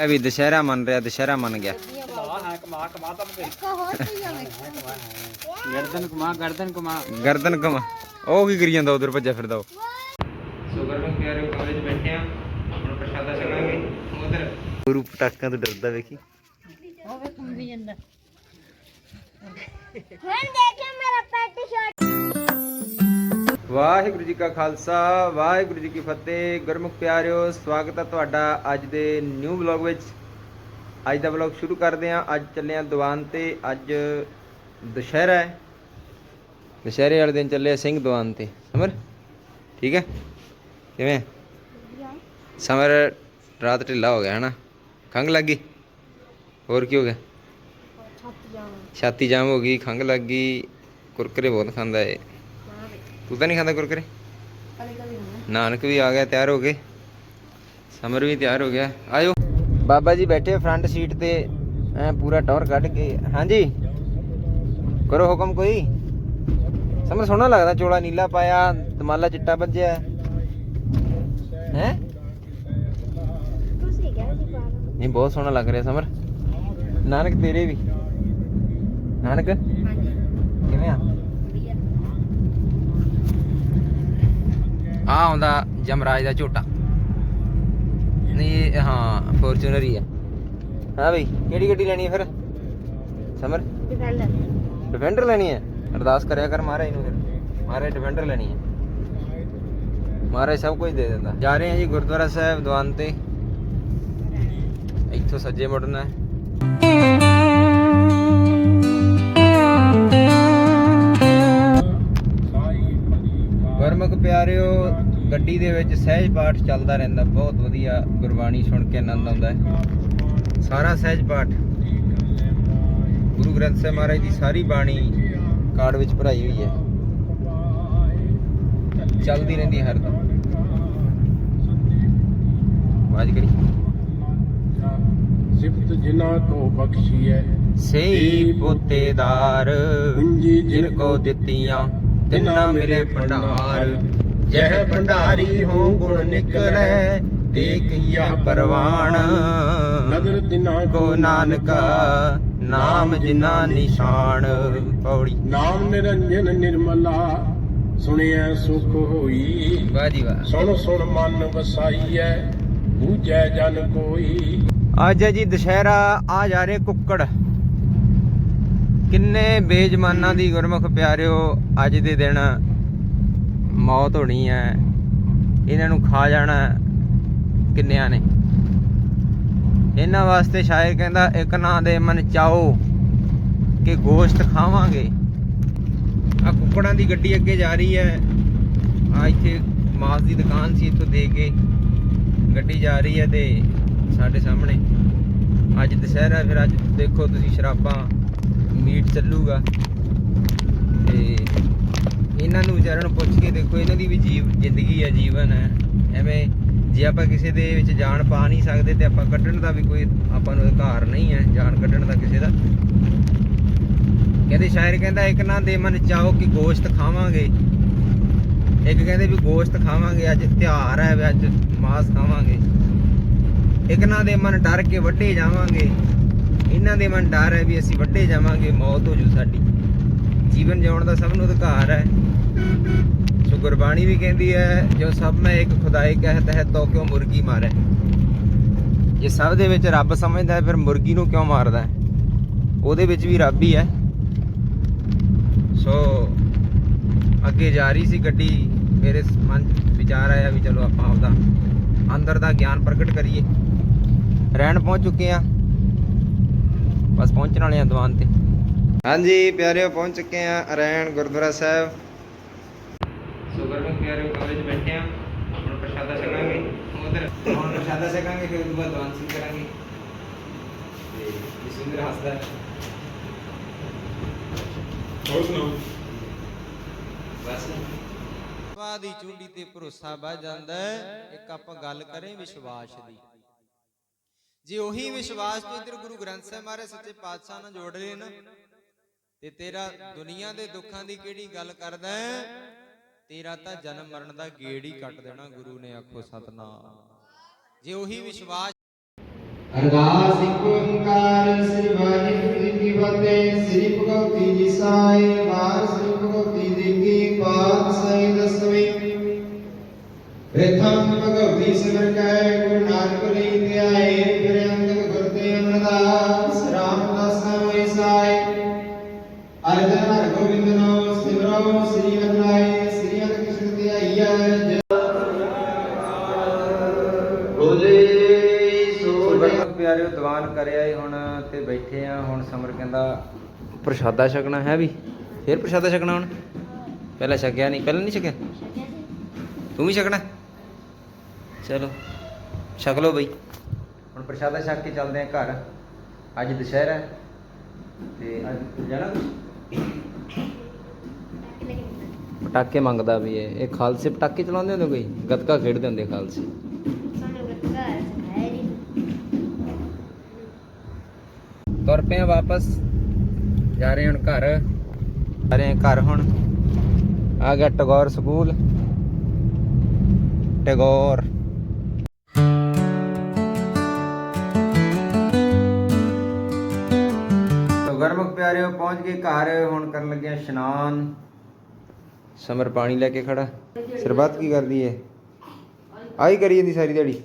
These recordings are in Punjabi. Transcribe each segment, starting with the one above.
ਇਹ ਵੀ ਦੁਸ਼ਹਿਰਾ ਮੰਨ ਰਿਹਾ ਦੁਸ਼ਹਿਰਾ ਮੰਨ ਗਿਆ। ਕਮਾ ਕਮਾ ਤਾਂ ਗਰਦਨ ਕਮਾ ਗਰਦਨ ਕਮਾ ਗਰਦਨ ਕਮਾ ਉਹ ਕੀ ਕਰੀ ਜਾਂਦਾ ਉਧਰ ਭੱਜਿਆ ਫਿਰਦਾ ਉਹ। ਸ਼ੁਕਰ ਨੂੰ ਪਿਆਰੇ ਕਮਰੇ 'ਚ ਬੈਠੇ ਆ ਹੁਣ ਪ੍ਰਸ਼ਾਦਾ ਛਕਾਂਗੇ। ਉਧਰ। ਗੁਰੂ ਪਟਾਕਾਂ ਤੋਂ ਡਰਦਾ ਵੇਖੀ। ਹੋਵੇ ਕੰਬੀ ਜਾਂਦਾ। ਹੁਣ ਸ਼ਰਟ ਵਾਹਿਗੁਰੂ ਜੀ ਕਾ ਖਾਲਸਾ ਵਾਹਿਗੁਰੂ ਜੀ ਕੀ ਫਤਿਹ। ਗੁਰਮੁਖ ਪਿਆਰਿਓ ਸਵਾਗਤ ਹੈ ਤੁਹਾਡਾ ਅੱਜ ਦੇ ਨਿਊ ਵਲੌਗ ਵਿੱਚ। ਅੱਜ ਦਾ ਵਲੌਗ ਸ਼ੁਰੂ ਕਰਦੇ ਹਾਂ। ਅੱਜ ਚੱਲੇ ਹਾਂ ਦੀਵਾਨ ਤੇ। ਅੱਜ ਦੁਸ਼ਹਿਰਾ ਹੈ। ਦੁਸ਼ਹਿਰੇ ਵਾਲੇ ਦਿਨ ਚੱਲੇ ਆ ਸਿੰਘ ਦੀਵਾਨ ਤੇ। ਸਮਰ ਠੀਕ ਹੈ? ਕਿਵੇਂ? ਸਮਰ ਰਾਤ ਢਿੱਲਾ ਹੋ ਗਿਆ ਹਨਾ? ਖੰਗ ਲੱਗ ਗਈ? ਹੋਰ ਕੀ ਹੋ ਗਿਆ? ਛਾਤੀ ਜਾਮ। ਹੋ ਗਈ ਖੰਗ ਲੱਗ ਗਈ। ਕੁਰਕਰੇ ਬਹੁਤ ਖਾਂਦਾ ਏ। ਤੂੰ ਤਾਂ ਨਹੀਂ ਖਾਂਦਾ ਕੁਰਕਰੇ? ਨਾਨਕ ਵੀ ਆ ਗਿਆ ਤਿਆਰ ਹੋ ਕੇ। ਸਮਰ ਵੀ ਤਿਆਰ ਹੋ ਗਿਆ। ਆਇਓ। ਬਾਬਾ ਜੀ ਬੈਠੇ ਫਰੰਟ ਸੀਟ ਤੇ ਐ ਪੂਰਾ ਟੌਰ ਕੱਢ ਕੇ। ਹਾਂਜੀ। ਕਰੋ ਹੁਕਮ ਕੋਈ। ਸਮਰ ਸੋਹਣਾ ਲੱਗਦਾ ਚੋਲਾ ਨੀਲਾ ਪਾਇਆ ਦਮਾਲਾ ਚਿੱਟਾ ਵੱਜਿਆ ਹੈ? ਤੁਸੀਂ ਕਿਹਾ ਸੀ ਪਾਣਾ ਨਹੀਂ ਬਹੁਤ ਸੋਹਣਾ ਲੱਗ ਰਿਹਾ ਸਮਰ। ਨਾਨਕ ਤੇਰੇ ਵੀ। ਨਾਨਕ? ਹਾਂਜੀ। ਕਿਵੇਂ ਆ? ਆ ਆਉਂਦਾ ਜਮਰਾਜ ਦਾ ਝੋਟਾ। ਨਹੀਂ, ਹਾਂ ਫੋਰਚੂਨਰ ਹੀ ਆ। ਹਾਂ ਬਈ, ਕਿਹੜੀ ਗੱਡੀ ਲੈਣੀ ਹੈ ਫਿਰ? ਸਮਰ? ਡਿਫੈਂਡਰ ਡਿਫੈਂਡਰ ਲੈਣੀ ਹੈ ਅਰਦਾਸ ਕਰਿਆ ਕਰ ਮਹਾਰਾਜ ਨੂੰ ਫਿਰ। ਮਹਾਰਾਜ ਡਿਫੈਂਡਰ ਲੈਣੀ ਹੈ ਮਹਾਰਾਜ ਸਭ ਕੁਝ ਦੇ ਦਿੰਦਾ। ਜਾ ਰਹੇ ਹਾਂ ਜੀ ਗੁਰਦੁਆਰਾ ਸਾਹਿਬ ਦੀਵਾਨ ਤੇ। ਇੱਥੋਂ ਸੱਜੇ ਮੁੜਨਾ ਹੈ। ਪਿਆਰਿਓ ਗੱਡੀ ਦੇ ਵਿੱਚ ਸਹਿਜ ਪਾਠ ਚੱਲਦਾ ਰਹਿੰਦਾ। ਬਹੁਤ ਵਧੀਆ ਗੁਰਬਾਣੀ ਸੁਣ ਕੇ ਆਨੰਦ ਆਉਂਦਾ ਹੈ। ਸਾਰਾ ਸਹਿਜ ਪਾਠ। ਗੁਰੂ ਗ੍ਰੰਥ ਸਾਹਿਬ ਮਹਾਰਾਜ ਦੀ ਸਾਰੀ ਬਾਣੀ ਕਾਰਡ ਵਿੱਚ ਭਰਾਈ ਹੋਈ ਹੈ। ਚੱਲਦੀ ਰਹਿੰਦੀ ਹੈ ਹਰਦਮ ਆਵਾਜ਼ ਕਰੀ। ਸਿਫਤ ਜਿਨ੍ਹਾਂ ਕੋ ਬਖਸ਼ੀ ਹੈ ਸਹੀ ਪੋਤੇਦਾਰ ਜਿਨ ਕੋ ਦਿੱਤੀਆਂ। ਤਿੰਨਾ ਮਿਲੇ ਭੰਡਾਰ। ਜਹ ਭੰਡਾਰੀ ਹੋ ਗੁਣ ਨਿਕਲੈ ਤੇ ਕੀਆ ਪਰਵਾਣ। ਨਦਰ ਤਿਨਾਂ ਕੋ ਨਾਨਕਾ ਨਾਮ ਜਿਨਾ ਨਿਸ਼ਾਨ। ਪੌੜੀ। ਨਾਮ ਨਿਰੰਜਨ ਨਿਰਮਲਾ ਸੁਣਿਆ ਸੁਖ ਹੋਈ। ਵਾਹ ਜੀ ਵਾਹ। ਸੁਣ ਸੁਣ ਮਨ ਵਸਾਈਐ ਬੂਝੈ ਜਨ ਕੋਈ। ਅੱਜ ਹੈ ਜੀ ਦੁਸ਼ਹਿਰਾ ਆ ਜਾ ਰਹੇ ਕੁੱਕੜ। ਕਿੰਨੇ ਬੇਜਮਾਨਾਂ ਦੀ ਗੁਰਮੁਖ ਪਿਆਰਿਓ, ਅੱਜ ਦੇ ਦਿਨ ਮੌਤ ਹੋਣੀ ਹੈ। ਇਹਨਾਂ ਨੂੰ ਖਾ ਜਾਣਾ ਕਿੰਨਿਆਂ ਨੇ? ਇਹਨਾਂ ਵਾਸਤੇ ਸ਼ਾਇਰ ਕਹਿੰਦਾ, ਇੱਕ ਨਾਂ ਦੇ ਮਨ ਚਾਓ ਕਿ ਗੋਸ਼ਤ ਖਾਵਾਂਗੇ। ਆ ਕੁੱਕੜਾਂ ਦੀ ਗੱਡੀ ਅੱਗੇ ਜਾ ਰਹੀ ਹੈ। ਆ ਇੱਥੇ ਮਾਸ ਦੀ ਦੁਕਾਨ ਸੀ, ਇੱਥੋਂ ਦੇ ਕੇ ਗੱਡੀ ਜਾ ਰਹੀ ਹੈ ਤੇ ਸਾਡੇ ਸਾਹਮਣੇ। ਅੱਜ ਦੁਸ਼ਹਿਰਾ ਫਿਰ ਅੱਜ ਦੇਖੋ ਤੁਸੀਂ ਸ਼ਰਾਬਾਂ ਮੀਟ ਚੱਲੂਗਾ। ਤੇ ਇਹਨਾਂ ਨੂੰ ਵਿਚਾਰਿਆਂ ਪੁੱਛ ਕੇ ਦੇਖੋ, ਇਹਨਾਂ ਦੀ ਵੀ ਜੀਵ, ਜ਼ਿੰਦਗੀ ਹੈ ਜੀਵਨ ਹੈ। ਐਵੇਂ ਜੇ ਆਪਾਂ ਕਿਸੇ ਦੇ ਵਿੱਚ ਜਾਨ ਪਾ ਨਹੀਂ ਸਕਦੇ ਤੇ ਆਪਾਂ ਕੱਢਣ ਦਾ ਵੀ ਕੋਈ ਆਪਾਂ ਨੂੰ ਅਧਿਕਾਰ ਨਹੀਂ ਹੈ, ਜਾਨ ਕੱਢਣ ਦਾ ਕਿਸੇ ਦਾ। ਕਹਿੰਦੇ ਸ਼ਾਇਰ ਕਹਿੰਦਾ, ਇੱਕ ਨਾ ਦੇ ਮਨ ਚਾਹੋ ਕਿ ਗੋਸ਼ਤ ਖਾਵਾਂਗੇ। ਇੱਕ ਕਹਿੰਦੇ ਵੀ ਗੋਸ਼ਤ ਖਾਵਾਂਗੇ, ਅੱਜ ਤਿਉਹਾਰ ਹੈ, ਵੀ ਅੱਜ ਮਾਸ ਖਾਵਾਂਗੇ। ਇੱਕ ਨਾ ਦੇ ਮਨ ਡਰ ਕੇ ਵੱਢੇ ਜਾਵਾਂਗੇ। ਇਹਨਾਂ ਦੇ ਮਨ ਡਰ ਹੈ ਵੀ ਅਸੀਂ ਵੱਡੇ ਜਾਵਾਂਗੇ, ਮੌਤ ਹੋ ਜੂ ਸਾਡੀ। ਜੀਵਨ ਜਿਉਣ ਦਾ ਸਭ ਨੂੰ ਅਧਿਕਾਰ ਹੈ। ਸੋ ਗੁਰਬਾਣੀ ਵੀ ਕਹਿੰਦੀ ਹੈ, ਜੋ ਸਭ ਮੈਂ ਇੱਕ ਖੁਦਾਈ ਕਹਿਤ ਹੈ ਤੋ ਕਿਉਂ ਮੁਰਗੀ ਮਾਰੇ? ਜੇ ਸਭ ਦੇ ਵਿੱਚ ਰੱਬ ਸਮਝਦਾ ਹੈ, ਫਿਰ ਮੁਰਗੀ ਨੂੰ ਕਿਉਂ ਮਾਰਦਾ ਹੈ? ਉਹਦੇ ਵਿੱਚ ਵੀ ਰੱਬ ਹੀ ਹੈ। ਸੋ ਅੱਗੇ ਜਾ ਰਹੀ ਸੀ ਗੱਡੀ, ਮੇਰੇ ਮਨ ਵਿਚਾਰ ਆਇਆ ਵੀ ਚਲੋ ਆਪਾਂ ਆਪਦਾ ਅੰਦਰ ਦਾ ਗਿਆਨ ਪ੍ਰਗਟ ਕਰੀਏ। ਰਹਿਣ ਪਹੁੰਚ ਚੁੱਕੇ ਆ ਬਸ ਪਹੁੰਚਣ ਵਾਲੇ ਆ ਦੀਵਾਨ ਤੇ। ਹਾਂਜੀ ਪਿਆਰਿਓ ਪਹੁੰਚ ਚੁੱਕੇ ਆ ਅਰੈਣ ਗੁਰਦੁਆਰਾ ਸਾਹਿਬ। ਸੋ ਗੁਰਮੁਖ ਪਿਆਰਿਓ ਕਮਰੇ 'ਚ ਬੈਠੇ ਆ। ਹੁਣ ਪ੍ਰਸ਼ਾਦਾ ਛਕਾਂਗੇ। ਉਧਰ ਹੁਣ ਪ੍ਰਸ਼ਾਦਾ ਛਕਾਂਗੇ ਫਿਰ ਉਸ ਬਾਅਦ ਦੀਵਾਨ ਸਿੰਘ ਕਰਾਂਗੇ। ਤੇ ਜਸਵਿੰਦਰ ਹੱਸਦਾ ਹੈ। ਹੋਰ ਸੁਣਾਓ? ਬਸ। ਵਾ ਦੀ ਚੁੰਡੀ ਤੇ ਭਰੋਸਾ ਵੱਜ ਜਾਂਦਾ ਹੈ। ਇੱਕ ਆਪਾਂ ਗੱਲ ਕਰੇ ਵਿਸ਼ਵਾਸ ਦੀ। ਜੇ ਉਹੀ ਵਿਸ਼ਵਾਸ ਤੋਂ ਇਧਰ ਗੁਰੂ ਗ੍ਰੰਥ ਸਾਹਿਬ ਮਹਾਰਾਜ ਸੱਚੇ ਪਾਤਸ਼ਾਹ ਨਾਲ ਜੋੜ ਨਾ। ਤੇ ਤੇਰਾ ਦੁਨੀਆ ਦੇ ਦੁੱਖਾਂ ਦੀ ਕਿਹੜੀ ਗੱਲ ਕਰਦਾ ਹੈ? ਤੇਰਾ ਤਾਂ ਜਨਮ ਮਰਨ ਦਾ ਗੇੜ ਹੀ ਕੱਟ ਦੇਣਾ ਗੁਰੂ ਨੇ ਆਖੋ ਸਤਨਾਮ। ਜੇ ਉਹੀ ਵਿਸ਼ਵਾਸ ਅਰਦਾਸ ਇੱਕ ਓੰਕਾਰ ਸ੍ਰੀ ਵਾਹਿਗੁਰੂ ਜੀ ਕੀ ਫਤਿਹ ਸ੍ਰੀ ਭਗਵਤੀ ਜੀ ਸਾਹਿਬ ਵਾਰ ਸ੍ਰੀ ਭਗਵਤੀ ਜੀ ਕੀ ਪਾਤ ਸਹੀ ਦਸਵੀਂ। ਪ੍ਰਥਮ ਭਗਵਤੀ ਸਿਮਰ ਕੈ ਗੁਰੂ ਨਾਨਕ ਲਈ ਬੋਲੇ ਪਿਆਰਿਓ, ਦੀਵਾਨ ਕਰਿਆ ਏ ਹੁਣ ਤੇ ਬੈਠੇ ਆ। ਹੁਣ ਸਮਰ ਕਹਿੰਦਾ, ਪ੍ਰਸ਼ਾਦਾ ਛਕਣਾ ਹੈ ਵੀ? ਫਿਰ ਪ੍ਰਸ਼ਾਦਾ ਛਕਣਾ ਹੁਣ? ਪਹਿਲਾਂ ਛਕਿਆ ਨਹੀਂ ਪਹਿਲਾਂ ਨਹੀਂ ਛਕਿਆ? ਤੂੰ ਵੀ ਛਕਣਾ? ਚਲੋ, ਛਕ ਲਓ ਬਈ। ਹੁਣ ਪ੍ਰਸ਼ਾਦਾ ਛਕ ਕੇ ਚੱਲਦੇ ਆ ਘਰ। ਅੱਜ ਦੁਸ਼ਹਿਰਾ ਹੈ ਤੇ ਅੱਜ ਜਾਣਾ ਕੁਛ? ਪਟਾਕੇ ਮੰਗਦਾ ਵੀ ਇਹ। ਇਹ ਖਾਲਸੇ ਪਟਾਕੇ ਚਲਾਉਂਦੇ ਹੁੰਦੇ ਕੋਈ? ਗੱਤਕਾ ਖੇਡਦੇ ਹੁੰਦੇ ਖਾਲਸੇ ਸਾਨੂੰ ਗੱਤਕਾ ਸਿਖਾਇਆ ਨਹੀਂ ਤੁਰ ਪਏ ਆ ਵਾਪਸ। ਜਾ ਰਹੇ ਹੁਣ ਘਰ। ਜਾ ਰਹੇ ਘਰ ਹੁਣ। ਆ ਗਿਆ ਟਗੋਰ ਸਕੂਲ। ਟਗੋਰ। ਤੋ ਗਰਮਕ ਪਿਆਰਿਓ, ਪਹੁੰਚ ਗਏ ਘਰ। ਹੁਣ ਕਰਨ ਲੱਗਿਆ ਇਸ਼ਨਾਨ। ਸਮਰ ਪਾਣੀ ਲੈ ਕੇ ਖੜਾ। ਸਰਬੱਤ ਕੀ ਕਰਦੀ ਏ? ਆਈ ਕਰੀ ਜਾਂਦੀ ਸਾਰੀ ਦਿਹਾੜੀ।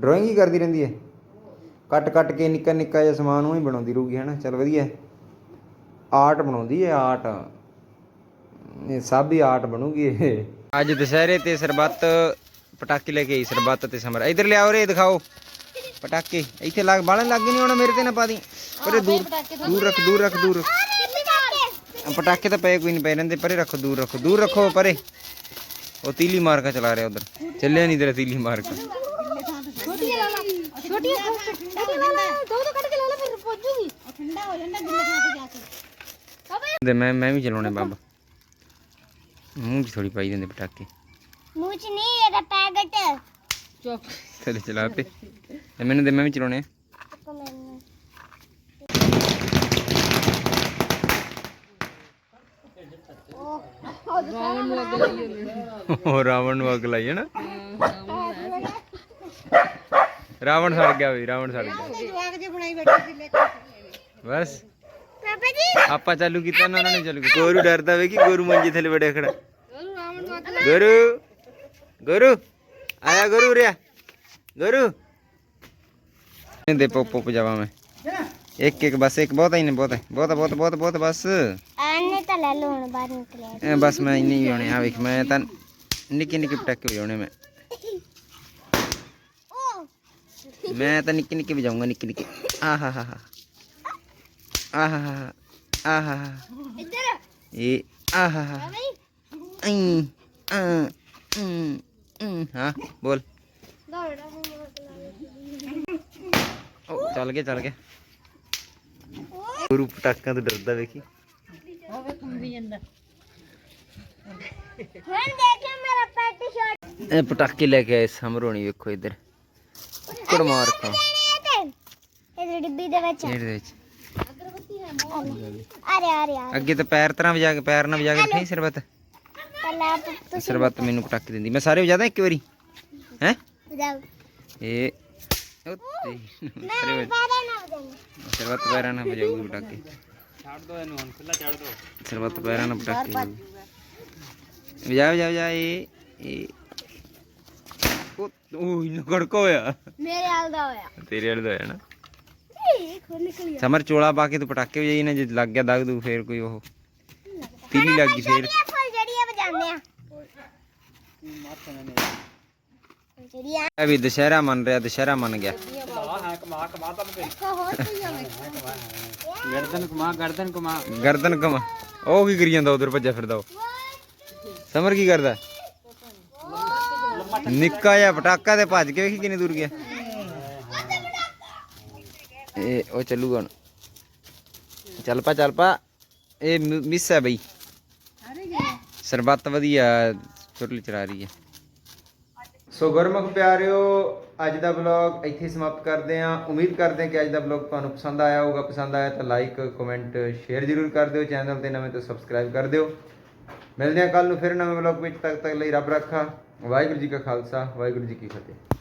ਡਰਾਇੰਗ ਹੀ ਕਰਦੀ ਰਹਿੰਦੀ ਏ। ਕੱਟ ਕੱਟ ਕੇ ਨਿੱਕਾ ਨਿੱਕਾ ਜਿਹਾ ਸਮਾਨ ਉਹ ਹੀ ਬਣਾਉਂਦੀ ਰਹੂਗੀ ਹਨਾ ਚਲ ਵਧੀਆ। ਆਰਟ ਬਣਾਉਂਦੀ ਹੈ ਆਰਟ। ਇਹ ਸਭ ਹੀ ਆਰਟ ਬਣੂਗੀ ਇਹ। ਅੱਜ ਦੁਸਹਿਰੇ ਤੇ ਸਰਬੱਤ ਪਟਾਕੇ ਲੈ ਕੇ ਆਈ ਸਰਬੱਤ ਤੇ ਸਮਰ। ਇਧਰ ਲਿਆਓ ਰੇ ਦਿਖਾਓ। ਪਟਾਕੇ ਇੱਥੇ ਲੱਗ ਬਾਲਣ ਲੱਗ ਨਹੀਂ ਹੋਣਾ ਮੇਰੇ ਤੇ ਨਾ ਪਾ ਦੀ। ਪਰੇ ਦੂਰ ਦੂਰ ਰੱਖ ਦੂਰ ਰੱਖ ਦੂਰ ਪਟਾਕੇ? ਤਾਂ ਪਏ ਕੋਈ ਨਹੀਂ ਪਏ ਰਹਿੰਦੇ। ਪਰੇ ਰੱਖੋ ਦੂਰ ਰੱਖੋ ਦੂਰ ਰੱਖੋ ਪਰੇ। ਉਹ ਤੀਲੀ ਮਾਰਕਾ ਚਲਾ ਰਿਹਾ ਉਧਰ। ਚੱਲਿਆ ਨਹੀਂ ਤੇਰਾ ਤੀਲੀ ਲਾ ਲਾ ਛੋਟੀਆਂ ਛੋਟੀਆਂ ਲਾ ਲਾ ਦੋ ਦੋ ਕੱਢ ਕੇ ਲਾ ਲਾ ਫਿਰ ਪਹੁੰਚੂਗੀ ਠੰਡਾ ਹੋ ਜਾਂਦਾ ਗਿੱਲੇ ਥਾਂ ਤੇ ਜਾ ਕੇ। ਦੇ ਮੈਂ ਮੈਂ ਵੀ ਚਲਾਉਣੇ ਬਾਬਾ। ਮੂੰਹ 'ਚ ਥੋੜੀ ਪਾਈ ਦਿੰਦੇ ਪਟਾਕੇ। ਮੂੰਹ ਚ ਨਹੀਂ ਇਹਦਾ ਪੈਕਟ। ਚੁੱਪ। ਥੱਲੇ ਚਲਾ ਤੇ ਮੈਨੂੰ ਦੇ ਮੈਂ ਵੀ ਚਲਾਉਣੇ ਉਹ ਰਾਵਣ ਨੂੰ ਅੱਗ ਲਾਈ ਹੈ ਨਾ। ਰਾਵਣ ਸੜ ਗਿਆ ਵੀ ਰਾਵਣ ਸੜ ਗਿਆ। ਜਵਾਗ ਜੇ ਬਣਾਈ ਬੈਠੀ ਸੀ ਲੈ ਬਸ। ਪਾਪਾ ਜੀ। ਆਪਾਂ ਚਾਲੂ ਕੀਤਾ ਨਾ ਉਹਨਾਂ ਨੇ ਚਾਲੂ ਕੀਤਾ। ਗੋਰੂ ਡਰਦਾ ਵੇ ਕਿ ਗੋਰੂ ਮੰਜੇ ਥੱਲੇ ਵੜਿਆ ਖੜਾ। ਗੋਰੂ ਗੋਰੂ ਆਇਆ ਗੋਰੂ ਰਿਆ ਗੋਰੂ। ਦੇ ਪੋਪ ਪੋਪ ਜਾਵਾ ਮੈਂ। ਇੱਕ ਇੱਕ ਬਸ ਇੱਕ ਬਹੁਤ ਹੀ ਨੇ ਬਹੁਤ। ਹੈ ਬਹੁਤ ਬਹੁਤ ਬਹੁਤ ਬਹੁਤ ਬਸ। ਆਨੇ ਤਾਂ ਲੈ ਲਓ ਹੁਣ ਬਾਹਰ ਨਿਕਲਿਆ। ਇਹ ਬਸ ਮੈਂ ਤਾਂ ਨਿੱਕੇ ਨਿੱਕੇ ਵਜਾਉਂਗਾ ਨਿੱਕੇ ਨਿੱਕੇ। ਆਹਾ ਹਾ ਹਾ ਆਹਾ ਹਾ ਆਹਾ ਇੱਧਰ। ਇਹ ਆਹਾ ਹਾ ਆ ਹਾਂ ਬੋਲ। ਉਹ ਚੱਲ ਗਿਆ ਚੱਲ ਗਿਆ। ਗੁਰੂ ਪਟਾਕਾਂ ਤੋਂ ਡਰਦਾ ਵੇਖੀ। ਹੁਣ ਦੇਖਿਓ ਮੇਰਾ ਪੈਟ ਸ਼ਾਟ ਇਹ ਪਟਾਕੇ ਲੈ ਕੇ ਆਏ ਸਮਰੋਣੀ ਵੇਖੋ ਇੱਧਰ। ਕੁੜ ਮਾਰ ਕਾ ਇਹ ਡਿੱਬੀ ਦੇ ਵਿੱਚ ਇਹਦੇ ਵਿੱਚ। ਅਰੇ ਅਰੇ ਅੱਗੇ ਤਾਂ ਪੈਰ ਤਰ੍ਹਾਂ ਵਜਾ ਕੇ ਪੈਰ ਨਾਲ ਵਜਾ ਕੇ ਬੈਠੀ ਸਰਬਤ। ਸਰਬਤ ਮੈਨੂੰ ਪਟਾਕੇ ਦਿੰਦੀ। ਮੈਂ ਸਾਰੇ ਵਜਾਦਾ ਇੱਕ ਵਾਰੀ? ਹੈ? ਜਾਓ ਇਹ ਉੱਤੇ ਸਰਬਤ ਪੈਰਾਂ ਨਾਲ ਵਜਾਊਗੀ ਪਟਾਕੇ। ਛੱਡ ਦੋ ਇਹਨੂੰ ਹੁਣ ਖੁੱਲਾ ਛੱਡ ਦੋ। ਸਰਬਤ ਪੈਰਾਂ ਨਾਲ ਪਟਾਕੇ। ਵਜਾ ਵਜਾ ਵਜਾ ਇਹ ਇਹ ਉਹ ਉਹ ਇਹਨੂੰ ਗੜਕਾ ਹੋਇਆ। ਮੇਰੇ ਹਾਲ ਦਾ ਹੋਇਆ। ਤੇਰੇ ਵਾਲੇ ਦਾ ਹੋਇਆ ਨਾ? ਇਹ ਖੋਲ ਨਿਕਲ ਗਿਆ। ਸਮਰ ਚੋਲਾ ਪਾ ਕੇ ਤੂੰ ਪਟਾਕੇ ਵਜਾਈ ਨਾ ਜੇ ਲੱਗ ਗਿਆ ਦਗ ਦੂ ਫੇਰ ਕੋਈ ਉਹ। ਤੀਲੀ ਲੱਗ ਗਈ ਫੇਰ। ਫੁੱਲ ਜਿਹੜੀਆਂ ਵਜਾਉਂਦੇ ਆ। ਜਿਹੜੀਆਂ ਇਹ ਵੀ ਦੁਸ਼ਹਿਰਾ ਮੰਨ ਰਿਹਾ ਦੁਸ਼ਹਿਰਾ ਮੰਨ ਗਿਆ। ਕਮਾ ਹੈ ਕਮਾ ਕਮਾ ਤਾਂ ਮੁਕੇ ਹੋਰ ਕੋਈ ਆਵੇ ਗਰਦਨ ਕਮਾ ਗਰਦਨ ਕਮਾ ਗਰਦਨ ਕਮਾ ਉਹ ਕੀ ਕਰੀ ਜਾਂਦਾ ਉਧਰ ਭੱਜਿਆ ਫਿਰਦਾ ਉਹ। ਸਮਰ ਕੀ ਕਰਦਾ? ਨਿੱਕਾ ਜਿਹਾ ਪਟਾਕਾ ਤੇ ਭੱਜ ਕੇ ਵੇਖੀ ਕਿੰਨੀ ਦੂਰ ਗਿਆ। ਇਹ ਉਹ ਚੱਲੂਗਾ ਹੁਣ। ਚੱਲ ਪਾ ਚੱਲ ਪਾ। ਇਹ ਮਿਸ ਹੈ ਬਈ। ਸਰਬੱਤ ਵਧੀਆ ਚੁਰਲੀ ਚੜਾ ਰਹੀ ਹੈ। ਸੋ ਗੁਰਮੁਖ ਪਿਆਰਿਓ, ਅੱਜ ਦਾ ਵਲੌਗ ਇੱਥੇ ਸਮਾਪਤ ਕਰਦੇ ਹਾਂ। ਉਮੀਦ ਕਰਦੇ ਹਾਂ ਕਿ ਅੱਜ ਦਾ ਵਲੌਗ ਤੁਹਾਨੂੰ ਪਸੰਦ ਆਇਆ ਹੋਊਗਾ। ਪਸੰਦ ਆਇਆ ਤਾਂ ਲਾਈਕ ਕਮੈਂਟ ਸ਼ੇਅਰ ਜ਼ਰੂਰ ਕਰ ਦਿਓ। ਚੈਨਲ ਤੇ ਨਵੇਂ ਤੋਂ ਸਬਸਕ੍ਰਾਈਬ ਕਰ ਦਿਓ। ਮਿਲਦੇ ਹਾਂ ਕੱਲ ਨੂੰ ਫਿਰ ਨਵੇਂ ਵਲੌਗ ਵਿੱਚ ਤੱਕ ਤੱਕ ਲਈ ਰੱਬ ਰੱਖਾ। ਵਾਹਿਗੁਰੂ ਜੀ ਕਾ ਖਾਲਸਾ, ਵਾਹਿਗੁਰੂ ਜੀ ਕੀ ਫਤਿਹ।